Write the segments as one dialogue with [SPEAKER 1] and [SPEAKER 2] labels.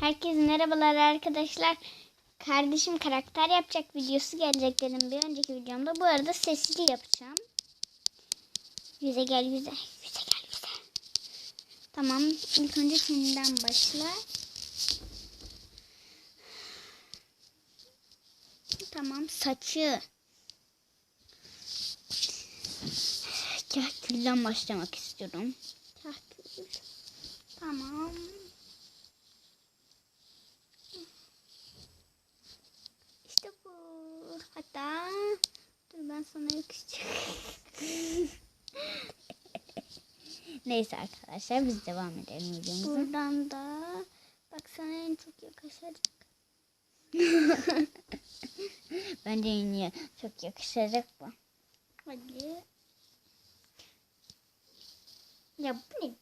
[SPEAKER 1] Herkese merhabalar arkadaşlar. Kardeşim karakter yapacak videosu gelecek dedim bir önceki videomda. Bu arada sesli yapacağım. Yüze gel yüze. Yüze gel yüze. Tamam. ilk önce seninden başla. Tamam. Saçı. Kahkülden başlamak istiyorum. Kahkül. Tamam. İşte bu. Hatta dur ben sana yakışacak. Neyse arkadaşlar biz devam edelim videomuza. Buradan da bak sana en çok yakışacak. Bence yine çok yakışacak bu. Hadi. Ya bu ne?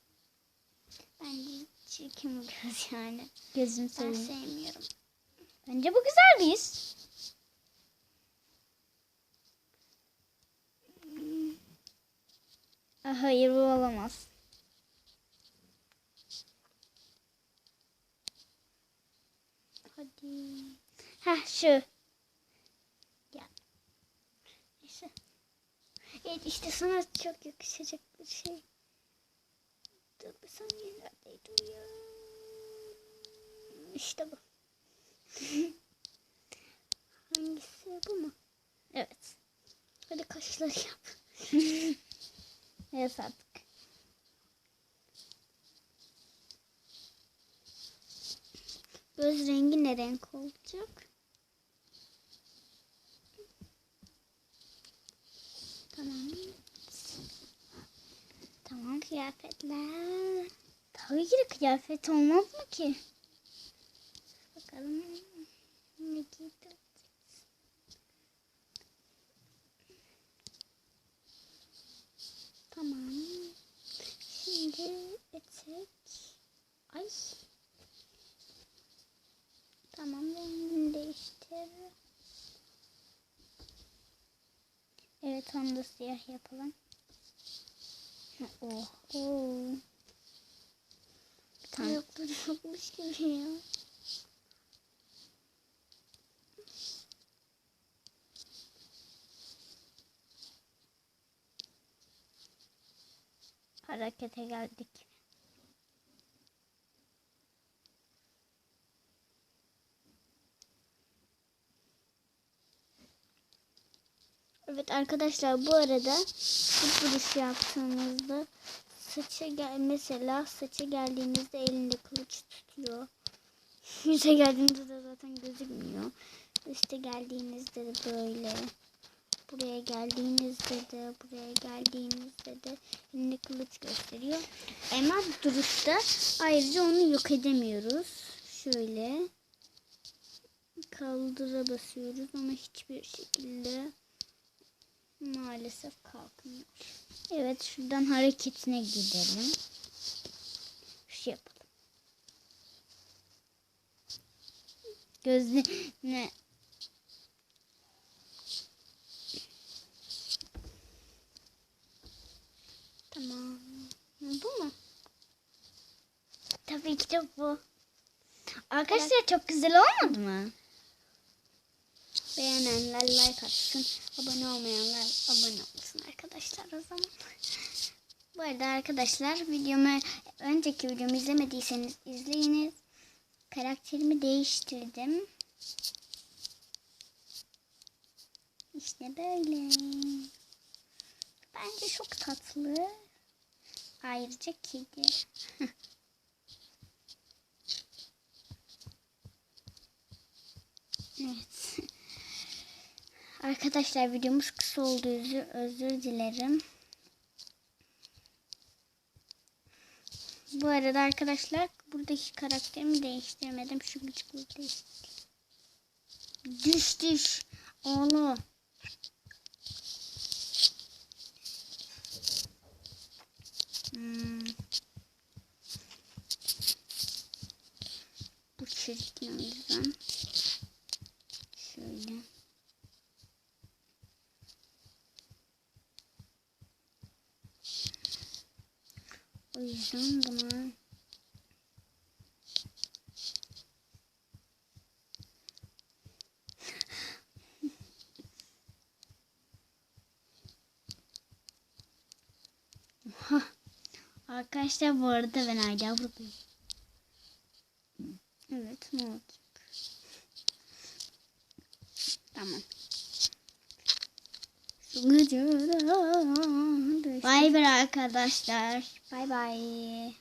[SPEAKER 1] Bence çirkin bir göz yani. Gözüm ben sevmiyorum. Bence bu güzel bir his. Hmm. Ah, Hayır bu olamaz. Hadi. Ha şu. Ya. Neyse. Evet işte sana çok yakışacak bir şey. Dur bir saniye neredeydi ya? İşte bu. Hangisi bu mu? Evet. Hadi kaşları yap. evet artık. Göz rengi ne renk olacak? Tamam. Tamam kıyafetler. De kıyafet olmaz mı ki? Bakalım ne giydireceğiz. Tamam. Şimdi etek. Ay. Tamam rengini değiştir. Evet onu da siyah yapalım. Oh. oh. Bir tane yokları yokmuş gibi ya. Harekete geldik. Evet arkadaşlar bu arada bu duruş yaptığımızda saça gel mesela saça geldiğinizde elinde kılıç tutuyor. Yüze geldiğinde de zaten gözükmüyor. Üste geldiğinizde de böyle. Buraya geldiğinizde de buraya geldiğinizde de elinde kılıç gösteriyor. Ama duruşta ayrıca onu yok edemiyoruz. Şöyle kaldıra basıyoruz ama hiçbir şekilde maalesef kalkmıyor. Evet şuradan hareketine gidelim. Şu yapalım. Gözüne Tamam. Bu mu? Tabii ki de bu. Arkadaşlar çok güzel olmadı mı? Beğenenler like atsın. Abone olmayanlar abone olsun arkadaşlar o zaman. Bu arada arkadaşlar videomu önceki videomu izlemediyseniz izleyiniz. Karakterimi değiştirdim. İşte böyle. Bence çok tatlı. Ayrıca kedi. evet. Arkadaşlar videomuz kısa oldu. Özür, özür dilerim. Bu arada arkadaşlar buradaki karakterimi değiştirmedim. Şu gıcıklığı değiştirdim. Düş düş. Oğlum. başlayalım buna. Arkadaşlar bu arada ben hala buradayım. Evet ne olacak? Tamam. Bay bay arkadaşlar. Bay bay.